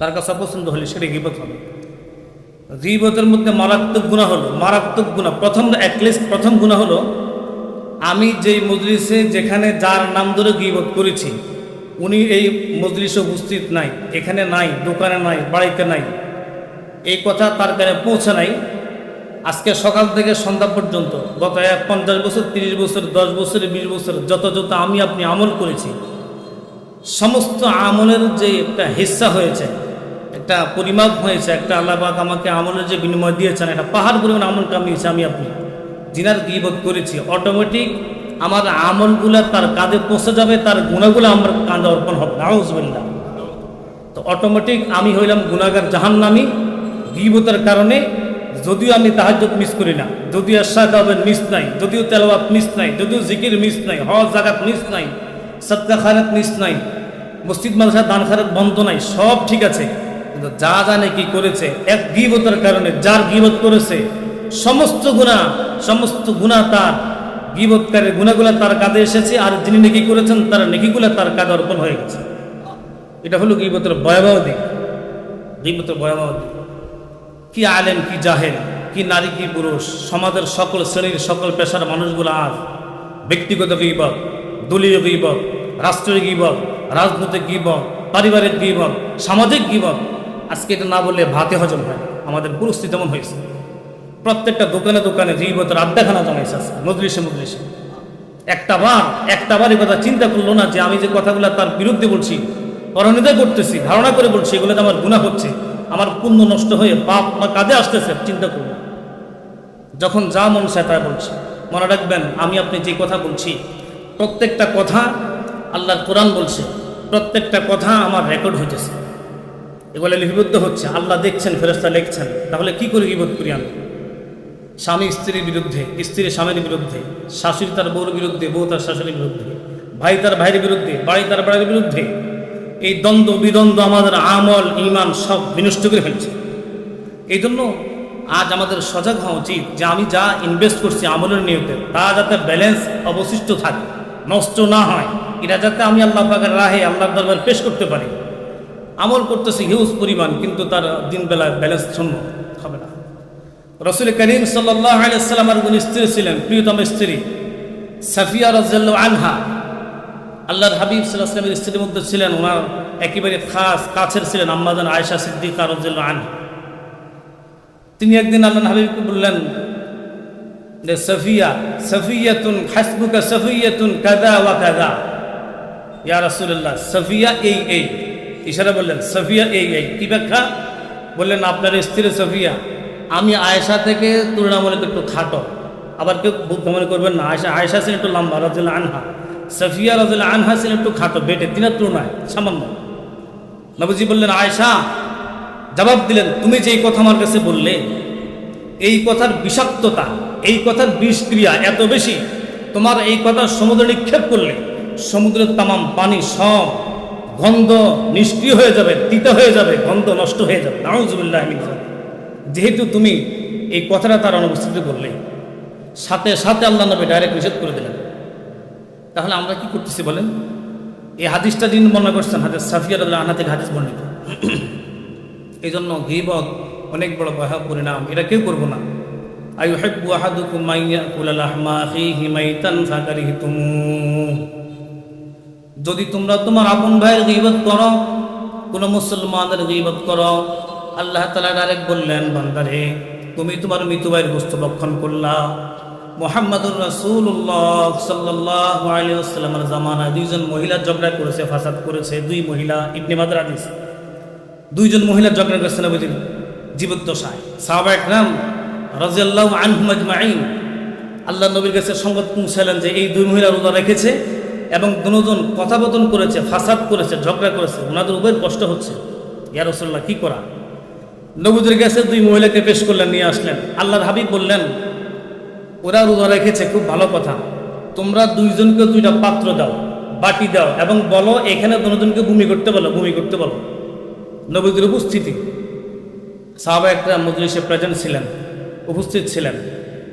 তার কাছে অপছন্দ হলে সেটা গিবত হবে। গিবতের মধ্যে মারাত্মক গুণা হলো, মারাত্মক গুণা। প্রথম অ্যাটলিস্ট প্রথম গুণা হলো, আমি যেই মজলিসে যেখানে যার নাম ধরে গিবত করেছি, উনি এই মজলিসে উপস্থিত নাই, এখানে নাই, দোকানে নাই, বাড়িতে নাই। এই কথা তার কানে পৌঁছে নাই। আজকে সকাল থেকে সন্ধ্যা পর্যন্ত, গত এক পঞ্চাশ বছর, তিরিশ বছর, দশ বছর, বিশ বছর, যত যত আমি আপনি আমল করেছি, সমস্ত আমলের যে একটা হিস্সা হয়েছে একটা পরিমাপ হয়েছে, একটা আল্লাহবাক আমাকে আমলের যে বিনিময় দিয়েছেন, একটা পাহাড় পরিমাণ আমল কামিয়েছে আমি আপনি। জিনার গিবত করেছি? অটোমেটিক আমার আমলগুলা তার কাঁধে পৌঁছে যাবে, তার গুণাগুলো আমার কাঁধে অর্পণ হবে। নাউজবিল্লা তো অটোমেটিক আমি হইলাম গুণাগার জাহান্নামি। গিবতের কারণে যদিও আমি তাহাজ্জুদ মিস করি না, যদিও শাকাবের মিস নাই, যদিও তেলাওয়াত মিস নাই, যদিও জিকির মিস নাই, হজ জাগাত মিস নাই সৎকা খারাত মিস নাই, মসজিদ, মাদ্রাসা দান খারাত বন্ধ নাই, সব ঠিক আছে। কিন্তু যা জানে কি করেছে, এক গিবতের কারণে যার গিবত করেছে, সমস্ত গুণা সমস্ত গুণা তার, গিবৎকারের গুণাগুলা তার কাঁধে এসেছে, আর যিনি নেকি করেছেন তার নেকিগুলা তার কাঁধে অর্পণ হয়ে গেছে। এটা হলো গিবতের ভয়াবহ দিক। গিবতের ভয়াবহ দিক। কি আলেন কি জাহেল, কি নারী, কি পুরুষ, সমাজের সকল শ্রেণির সকল পেশার মানুষগুলো আজ ব্যক্তিগত গিবত, দলীয় গিবক রাষ্ট্রীয় গিবক রাজনৈতিক গিবক পারিবারিক গিবক সামাজিক গিবত আজকে এটা না বললে ভাতে হজম হয় আমাদের পরিস্থিতি তেমন হয়েছে। প্রত্যেকটা দোকানে দোকানে গিবতের আড্ডাখানা জমাইছে আছে মজলিসে মজলিসে। একটা বার একটা বার কথা চিন্তা করল না যে আমি যে কথাগুলো তার বিরুদ্ধে বলছি পরনিদা করতেছি, ধারণা করে বলছি এগুলোতে আমার গুণা হচ্ছে, আমার পুণ্য নষ্ট হয়ে পাপ আমার কাঁধে আসতেছে, চিন্তা করব যখন যা মন চায় তাই বলছি। মনে রাখবেন, আমি আপনি যে কথা বলছি, প্রত্যেকটা কথা আল্লাহর কোরআন বলছে, প্রত্যেকটা কথা আমার রেকর্ড হইতেছে। এগুলো লিপিবদ্ধ হচ্ছে। আল্লাহ দেখছেন ফেরস্তা লিখছেন। তাহলে কি করে বিবোধ করি আমি? স্বামী স্ত্রীর বিরুদ্ধে স্ত্রী স্বামীর বিরুদ্ধে, শাশুড়ি তার বউর বিরুদ্ধে, বউ তার শাশুড়ির বিরুদ্ধে, ভাই তার ভাইয়ের বিরুদ্ধে, বাড়ি তার বাড়ির বিরুদ্ধে, এই দ্বন্দ্ব, বিদ্বন্দ্ব আমাদের আমল ইমান সব বিনষ্ট করে ফেলছে। এই জন্য আজ আমাদের সজাগ হওয়া উচিত যে আমি যা ইনভেস্ট করছি আমলের নিয়তে, তা যাতে ব্যালেন্স অবশিষ্ট থাকে, নষ্ট না হয়। এটা যাতে আমি আল্লাহ পাকের রাহে আল্লাহ দরবার পেশ করতে পারি। আমল করতেছে হিউজ পরিমাণ, কিন্তু তার দিন বেলা ব্যালেন্স শূন্য, হবে না। রসুল করিম সাল্লাহ আলাইসাল্লামের গুণ স্ত্রী ছিলেন, প্রিয়তম স্ত্রী, সাফিয়া রাজ্লাহ আনহা। আল্লাহর হাবিব সাল্লাহামের স্ত্রীর মধ্যে ছিলেন, ওনার একেবারে খাস কাছের ছিলেন আম্মাদান আয়সা সিদ্দিকা রাজ্লাহ আনহা। তিনি একদিন আল্লাহ হাবিবকে বললেন যে সফিয়া, সফিয়াতুন হাসবুকা, সফিয়াতুন কাদা ওয়া কাদা ইয়া রাসূলুল্লাহ, সফিয়া এই এই। ইশারা বললেন, সফিয়া এই এই। কি ব্যাখ্যা? বললেন, আপনার স্ত্রী সফিয়া। আমি আয়েশা থেকে তুলনামূলক একটু খাটো। আবার কেউ মনে করবেন না আয়সা আয়েশা ছিলেন একটু লম্বা রাজুল্লাহ আনহা। সফিয়া রাজুল্লাহ আনহা ছিলেন একটু খাটো, বেটে, তিনের তুলনায় সামান্য। নবজি বললেন, আয়েশা, জবাব দিলেন, তুমি যে এই কথা আমার কাছে বললে, এই কথার বিষাক্ততা, এই কথার বিষক্রিয়া এত বেশি, তোমার এই কথা সমুদ্রে নিক্ষেপ করলে, সমুদ্রের তামাম পানি সব গন্ধ নিষ্ক্রিয় হয়ে যাবে, তিতা হয়ে যাবে, গন্ধ নষ্ট হয়ে যাবে। নাউজুবিল্লাহ যেহেতু তুমি এই কথাটা তার অনুপস্থিতি বললে, সাথে সাথে আল্লাহ নবী ডাইরেক্ট নিষেধ করে দিলেন। তাহলে আমরা কি করতেছি বলেন? এই হাদিসটা যিনি বর্ণনা করছেন, হাদিস সাফিয়ার আনহা থেকে হাদিস বর্ণিত। এই জন্য গিবত অনেক বড় ভয়াবহ পরিণাম। এটা কেউ করব না। আই হেব্বু আহাদুকুম মাইয়া কুলাল আহমা আখিহি মাইতান ফাকারিহতুমু যদি তোমরা তোমার আপন ভাইয়ের গিবত করো, কোনো মুসলমানের গিবত করো, আল্লাহ তালা ডাইরেক্ট বললেন, বান্দারে, তুমি তোমার মৃত্যু ভাইয়ের বস্তু লক্ষণ করলা। মোহাম্মদুর রাসূলুল্লাহ সাল্লাহ জামানায় দুইজন মহিলা ঝগড়া করেছে, ফাসাদ করেছে। দুই মহিলা, ইবনে মাদার হাদিস দুইজন মহিলা ঝগড়া করেছে নবীজির জীবদ্দশায় সাহাবা একরাম রাজিয়াল্লাহ আনহুম আজমাইন। আল্লাহ নবীর কাছে সংবাদ পৌঁছালেন যে এই দুই মহিলা রোজা রেখেছে। এবং দুজন কথাবতন করেছে, ফাসাদ করেছে, ঝগড়া করেছে, ওনাদের উভয়ের কষ্ট হচ্ছে। ইয়া রসল্লাহ কি করা? নবীদের কাছে দুই মহিলাকে পেশ করলেন, নিয়ে আসলেন। আল্লাহর হাবিব বললেন, ওরা রোজা রেখেছে, খুব ভালো কথা। তোমরা দুইজনকে দুইটা পাত্র দাও, বাটি দাও এবং বলো, এখানে দুজনকে ভূমি করতে বলো ভূমি করতে বলো। নবীদের উপস্থিতি। সাহাবা একটা মজলিসে প্রেজেন্ট ছিলেন, উপস্থিত ছিলেন।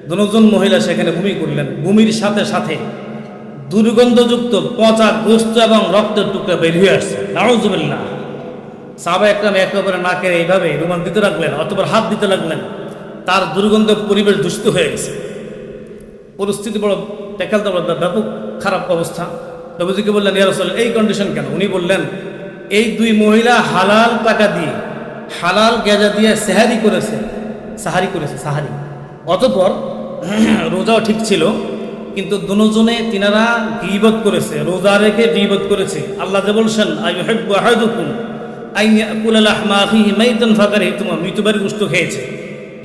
দুজন মহিলা সেখানে ভূমি করলেন। ভূমির সাথে সাথে দুর্গন্ধযুক্ত পচা গোস্ত এবং রক্তের টুকরা বের হয়ে আসছে। নাউজুবিল্লাহ। সাহাবা একরাম একে অপরে নাকের এইভাবে রুমাল দিতে লাগলেন অতবার হাত দিতে লাগলেন। তার দুর্গন্ধ পরিবেশ দূষিত হয়ে গেছে। পরিস্থিতি বড় টেকালতে বড় ব্যাপক খারাপ অবস্থা। নবীজিকে বললেন ইয়ারসল এই কন্ডিশন কেন? উনি বললেন, এই দুই মহিলা হালাল টাকা দিয়ে, হালাল গেজা দিয়ে সেহারি করেছে, সাহারি করেছে, সাহারি। অতপর রোজাও ঠিক ছিল। কিন্তু দুজনে তিনারা গিবত করেছে, রোজা রেখে গিবত করেছে। আল্লাহ যে বলছেন তোমার গোস্ত খেয়েছে।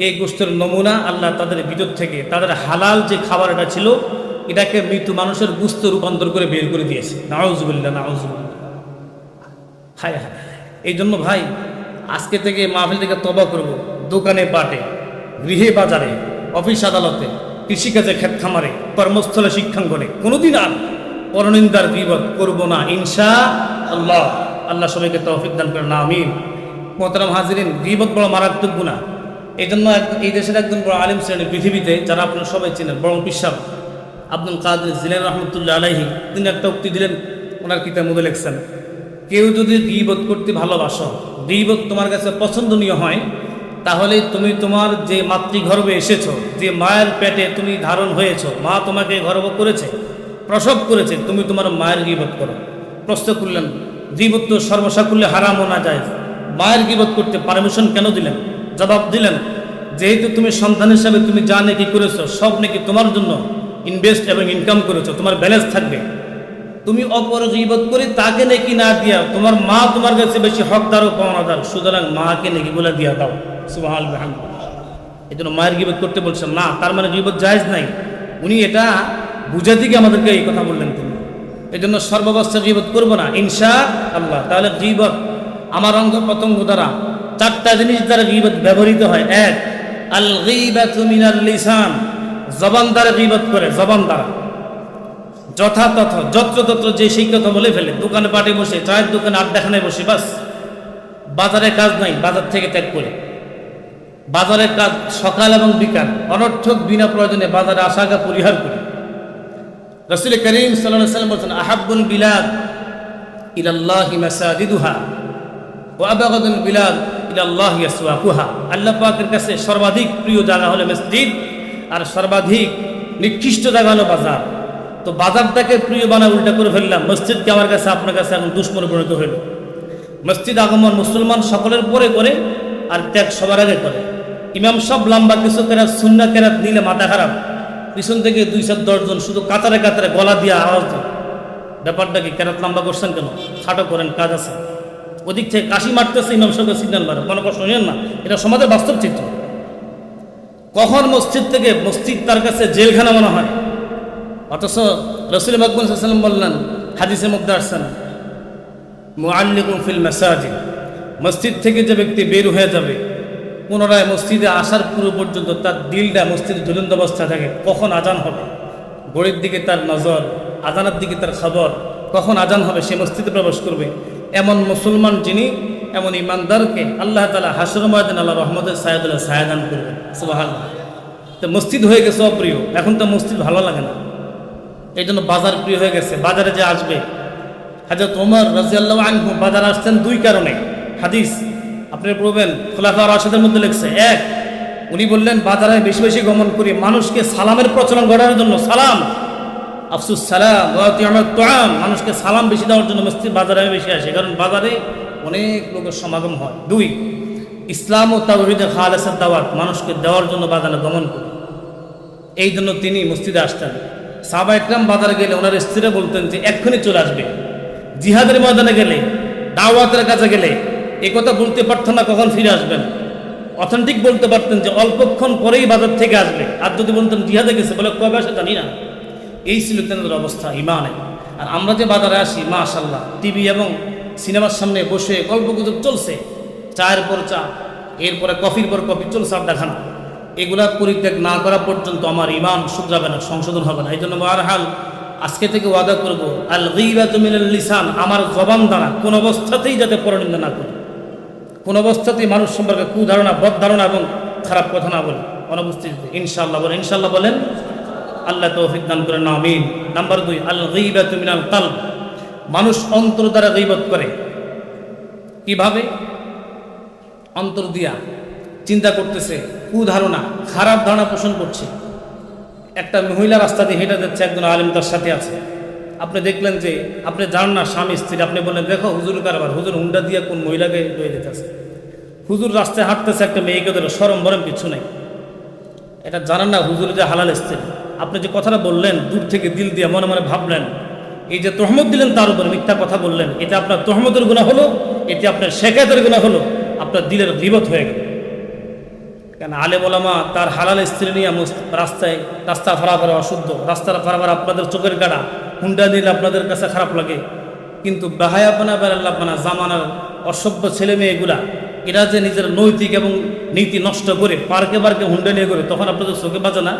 এই গোস্তের নমুনা আল্লাহ তাদের ভিতর থেকে, তাদের হালাল যে খাবারটা ছিল, এটাকে মৃত্যু মানুষের গুস্ত রূপান্তর করে বের করে দিয়েছে। নাউজুবিল্লা নাউজুবিল্লা হায় হায় এই জন্য ভাই, আজকে থেকে মাহফিল থেকে তবা করব। দোকানে পাটে গৃহে, বাজারে, অফিস, আদালতে। কৃষিকাজে ক্ষেত খামারে, কর্মস্থলে শিক্ষাঙ্গনে, কোনোদিন আর পরনিন্দার বিপদ করব না ইনশা আল্লাহ আল্লাহ সবাইকে তৌফিক দান করে না আমিন। মোহতারাম হাজিরিন, বিপদ বড় মারাত্মক গুণা এই জন্য এই দেশের একজন বড় আলিম শ্রেণি পৃথিবীতে, যারা আপনারা সবাই চেনেন বড় পিসাব, আব্দুল কাদের জিলেন রহমতুল্লাহ আলাইহি, তিনি একটা উক্তি দিলেন, ওনার কিতাব মধ্যে লিখছেন, কেউ যদি গিবত করতে ভালোবাসো, গিবত তোমার কাছে পছন্দনীয় হয় তাহলে তুমি তোমার যে মাতৃগর্ভে এসেছ, যে মায়ের পেটে তুমি ধারণ হয়েছো, মা তোমাকে গর্ব করেছে, প্রসব করেছে, তুমি তোমার মায়ের গিবত করো। প্রশ্ন করলেন গিবত তো সর্বসাকুল্যে হারামও না যায়। মায়ের গিবত করতে পারমিশন কেন দিলেন? জবাব দিলেন, যেহেতু তুমি সন্তান হিসাবে তুমি যা নাকি করেছ, সব নাকি তোমার জন্য ইনভেস্ট এবং ইনকাম করেছ, তোমার ব্যালেন্স থাকবে। তুমি অপর গিবত করে তাকে নাকি না দিয়া তোমার মা তোমার কাছে বেশি হকদার ও পাওনাদার, সুতরাং মাকে নাকি বলে দিয়া দাও। সুবহান এই জন্য মায়ের গিবত করতে বলছেন, না, তার মানে গিবত জায়েজ নাই। উনি এটা বুঝাতে গিয়ে আমাদেরকে এই কথা বললেন তিনি। এই জন্য সর্বাবস্থা গিবত করব না ইনশা আল্লাহ তাহলে গিবত আমার অঙ্গ প্রত্যঙ্গ দ্বারা চারটা জিনিস দ্বারা গিবত ব্যবহৃত হয়। এক আল মিনাল লিসান, জবান দ্বারা গিবত করে, জবান দ্বারা। যথাতথ, যত্রতত্র যে সেই কথা বলে ফেলে। দোকানে, পাটে বসে, চায়ের দোকানে, আড্ডাখানায় বসে, বাস। বাজারে কাজ নাই, বাজার থেকে ত্যাগ করে। বাজারের কাজ সকাল এবং বিকাল, অনর্থক বিনা প্রয়োজনে বাজারে আসাগা পরিহার করে। রসুল করিম সাল্লাহ সাল্লাম বলছেন আহাবুল বিলাদ ইলাল্লাহি মাসাজিদুহা ও আবাগাদুল বিলাদ ইলাল্লাহ ইয়াসওয়াকুহা আল্লাহ পাকের কাছে সর্বাধিক প্রিয় জায়গা হলো মসজিদ আর সর্বাধিক নিকৃষ্ট জায়গা হলো বাজার। তো বাজারটাকে প্রিয় বানা উল্টা করে ফেললাম, মসজিদকে আমার কাছে, আপনার কাছে এখন দুশ্মনে পরিণত হইল। মসজিদ আগমন মুসলমান সকলের পরে করে আর ত্যাগ সবার আগে করে। ইমাম সব লম্বা কিছু কেরাত শূন্য কেরাত নিলে মাথা খারাপ। পিছন থেকে দুই চার দশজন শুধু কাতারে কাতারে গলা দিয়ে আওয়াজ দেয়। ব্যাপারটা কি কেরাত লম্বা করছেন কেন? খাটো করেন, কাজ আছে। ওদিক থেকে কাশি মারতেছে ইমাম সাহেবের সিগন্যাল মারে। মনে কষ্ট নিয়েন না, এটা সমাজের বাস্তব চিত্র। কখন মসজিদ থেকে মসজিদ তার কাছে জেলখানা মনে হয়? অথচ রসুল মকবুল সাল্লাম বললেন হাদিসে মুগ্ধ আসছেন মুআল্লিকুম ফিল মাসাজিদ। মসজিদ থেকে যে ব্যক্তি বের হয়ে যাবে পুনরায় মসজিদে আসার পুরো পর্যন্ত তার দিলটা মসজিদে ঝুলন্ত অবস্থায় থাকে। কখন আজান হবে? গড়ির দিকে তার নজর, আজানের দিকে তার খবর। কখন আজান হবে? সে মসজিদে প্রবেশ করবে। এমন মুসলমান যিনি, এমন ইমানদারকে আল্লাহ তালা হাসর ময়দান আল্লাহ রহমদের সায়াদুল্লাহ সায়াদান করবেন। সুবাহ তো মসজিদ হয়ে গেছে অপ্রিয়। এখন তো মসজিদ ভালো লাগে না। এই জন্য বাজার প্রিয় হয়ে গেছে। বাজারে যে আসবে। হাজরত ওমর রাজিয়াল্লাহ আনহু বাজার আসছেন দুই কারণে। হাদিস আপনি পড়বেন, খোলাফা রাশেদের মধ্যে লিখছে, এক, উনি বললেন, বাজারে বেশি বেশি গমন করি, মানুষকে সালামের প্রচলন ঘটানোর জন্য সালাম। আফসুস সালাম তোয়াম, মানুষকে সালাম বেশি দেওয়ার জন্য মসজিদ বাজারে আমি বেশি আসে, কারণ বাজারে অনেক লোকের সমাগম হয়। দুই, ইসলাম ও তাওহিদের খালেসার দাওয়াত, মানুষকে দেওয়ার জন্য বাজারে গমন করি। এই জন্য তিনি মসজিদে আসতেন। সাহবা ইকরাম বাজারে গেলে ওনার স্ত্রীরা বলতেন যে, এক্ষুনি চলে আসবে। জিহাদের ময়দানে গেলে, দাওয়াতের কাছে গেলে এ কথা বলতে পারতেন না, কখন ফিরে আসবেন? অথেন্টিক বলতে পারতেন যে অল্পক্ষণ পরেই বাজার থেকে আসবে। আর যদি বলতেন, জিহাদে গেছে, বলে কবে আসে জানি না। এই ছিল তেনাদের অবস্থা, ইমানে। আর আমরা যে বাজারে আসি মা আশাল্লাহ টিভি এবং সিনেমার সামনে বসে গল্প গুজব চলছে। চায়ের পর চা, এরপরে কফির পর কফি চলছে আড্ডাখানা। এগুলা পরিত্যাগ না করা পর্যন্ত আমার ইমান শুধরাবে না, সংশোধন হবে না। এই জন্য হাল আজকে থেকে ওয়াদা করব আল গিবাতু মিনাল লিসান, আমার জবান দ্বারা কোন অবস্থাতেই যাতে পরনিন্দা না করি। কোন অবস্থাতেই মানুষ সম্পর্কে কুধারণা বদ ধারণা এবং খারাপ কথা না বলি। অনুপস্থিতিতে ইনশাল্লাহ বলেন ইনশাল্লাহ বলেন, আল্লাহ তৌফিক দান করেন, আমিন। নাম্বার দুই আল গিবাতু মিনাল কালব। মানুষ অন্তর দ্বারা গিবত করে। কীভাবে? অন্তর দিয়া চিন্তা করতেছে কুধারণা খারাপ ধারণা পোষণ করছে। একটা মহিলা রাস্তা দিয়ে হেঁটে যাচ্ছে, একজন আলিম তার সাথে আছে। আপনি দেখলেন যে আপনি জানেন না, স্বামী, স্ত্রী, আপনি বললেন, দেখো, হুজুর কারবার, হুজুর হুন্ডা দিয়ে কোন মহিলাকে লয়ে যেতেছে? হুজুর রাস্তায় হাঁটতেছে একটা মেয়েকে ধরে সরম বরম কিছু নেই। এটা জানেন না, হুজুর যে হালাল স্ত্রী। আপনি যে কথাটা বললেন, দূর থেকে দিল দিয়ে মনে মনে ভাবলেন, এই যে তহমত দিলেন তার উপরে মিথ্যা কথা বললেন এটা আপনার তহমতের গুণা হলো এটি আপনার শেখায়তের গুণা হলো, আপনার দিলের বিপদ হয়ে গেল। কেন আলেম ওলামা তার হালাল স্ত্রী নিয়ে রাস্তায় রাস্তা ফারাফারা অশুদ্ধ। রাস্তার ফারাফারা আপনাদের চোখের গাড়া হুন্ডা দিলে আপনাদের কাছে খারাপ লাগে। কিন্তু বাহায়াপানা বেড়াল্লাপানা জামানার অসভ্য ছেলে মেয়েগুলা, এরা যে নিজের নৈতিক এবং নীতি নষ্ট করে পার্কে পার্কে হুন্ডা নিয়ে করে তখন আপনাদের চোখে বাজে না?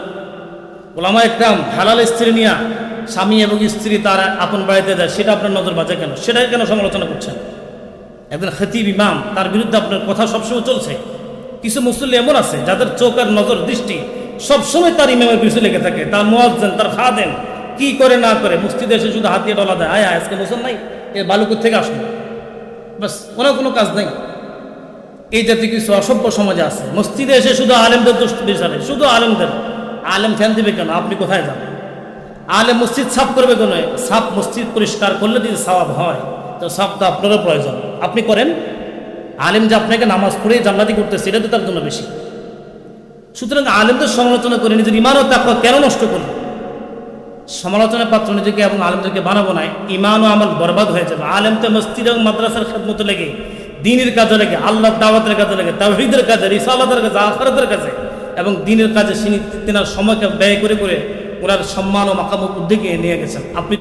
ওলামা একরাম হালাল স্ত্রী নিয়ে স্বামী এবং স্ত্রী তার আপন বাড়িতে যায়, সেটা আপনার নজর বাজে কেন? সেটাই কেন সমালোচনা করছেন? একজন খতিব ইমাম, তার বিরুদ্ধে আপনার কথা সবসময় চলছে। কিছু মুসল্লি এমন আছে, যাদের চোখ আর নজর, দৃষ্টি সবসময় তার ইমামের পিছু লেগে থাকে। তার মোয়াজ্জেন, তার খাদেন কি করে না করে মুস্তিদে এসে শুধু হাতিয়ে ডলা দেয়, আয় আজকে মুসল নাই, এ বালুকুর থেকে আসলো? বাস ওনার কোনো কাজ নাই। এই জাতীয় কিছু অসভ্য সমাজে আছে। মসজিদে এসে শুধু আলেমদের দোষ বিচারে, শুধু আলেমদের। আলেম ফ্যান দিবে কেন? আপনি কোথায় যান আলেম মসজিদ সাফ করবে কেন? সাফ মসজিদ পরিষ্কার করলে যদি সওয়াব হয়, তো সাফ তো আপনারও প্রয়োজন। আপনি করেন? আলেম যে আপনাকে নামাজ পড়ে জান্নাতি করতেছে, এটা তো তার জন্য বেশি। সুতরাং আলেমদের সমালোচনা করে নিজের ইমান ইমানও তাকে কেন নষ্ট করবে সমালোচনার পাত্র নিজেকে এবং আলেমদেরকে বানাবো না ইমান ও আমল বরবাদ হয়ে যাবে। আলেম তো মসজিদ এবং মাদ্রাসার খেদমতো লেগে, দিনের কাজে লেগে আল্লাহ দাওয়াতের কাজে লেগে তাহিদের কাজে, রিসালাতের কাজে, আখারাতের কাজে এবং দিনের কাজে তিনি তেনার সময়কে ব্যয় করে করে ওনার সম্মান ও মাকাম উদ্যোগে নিয়ে গেছেন। আপনি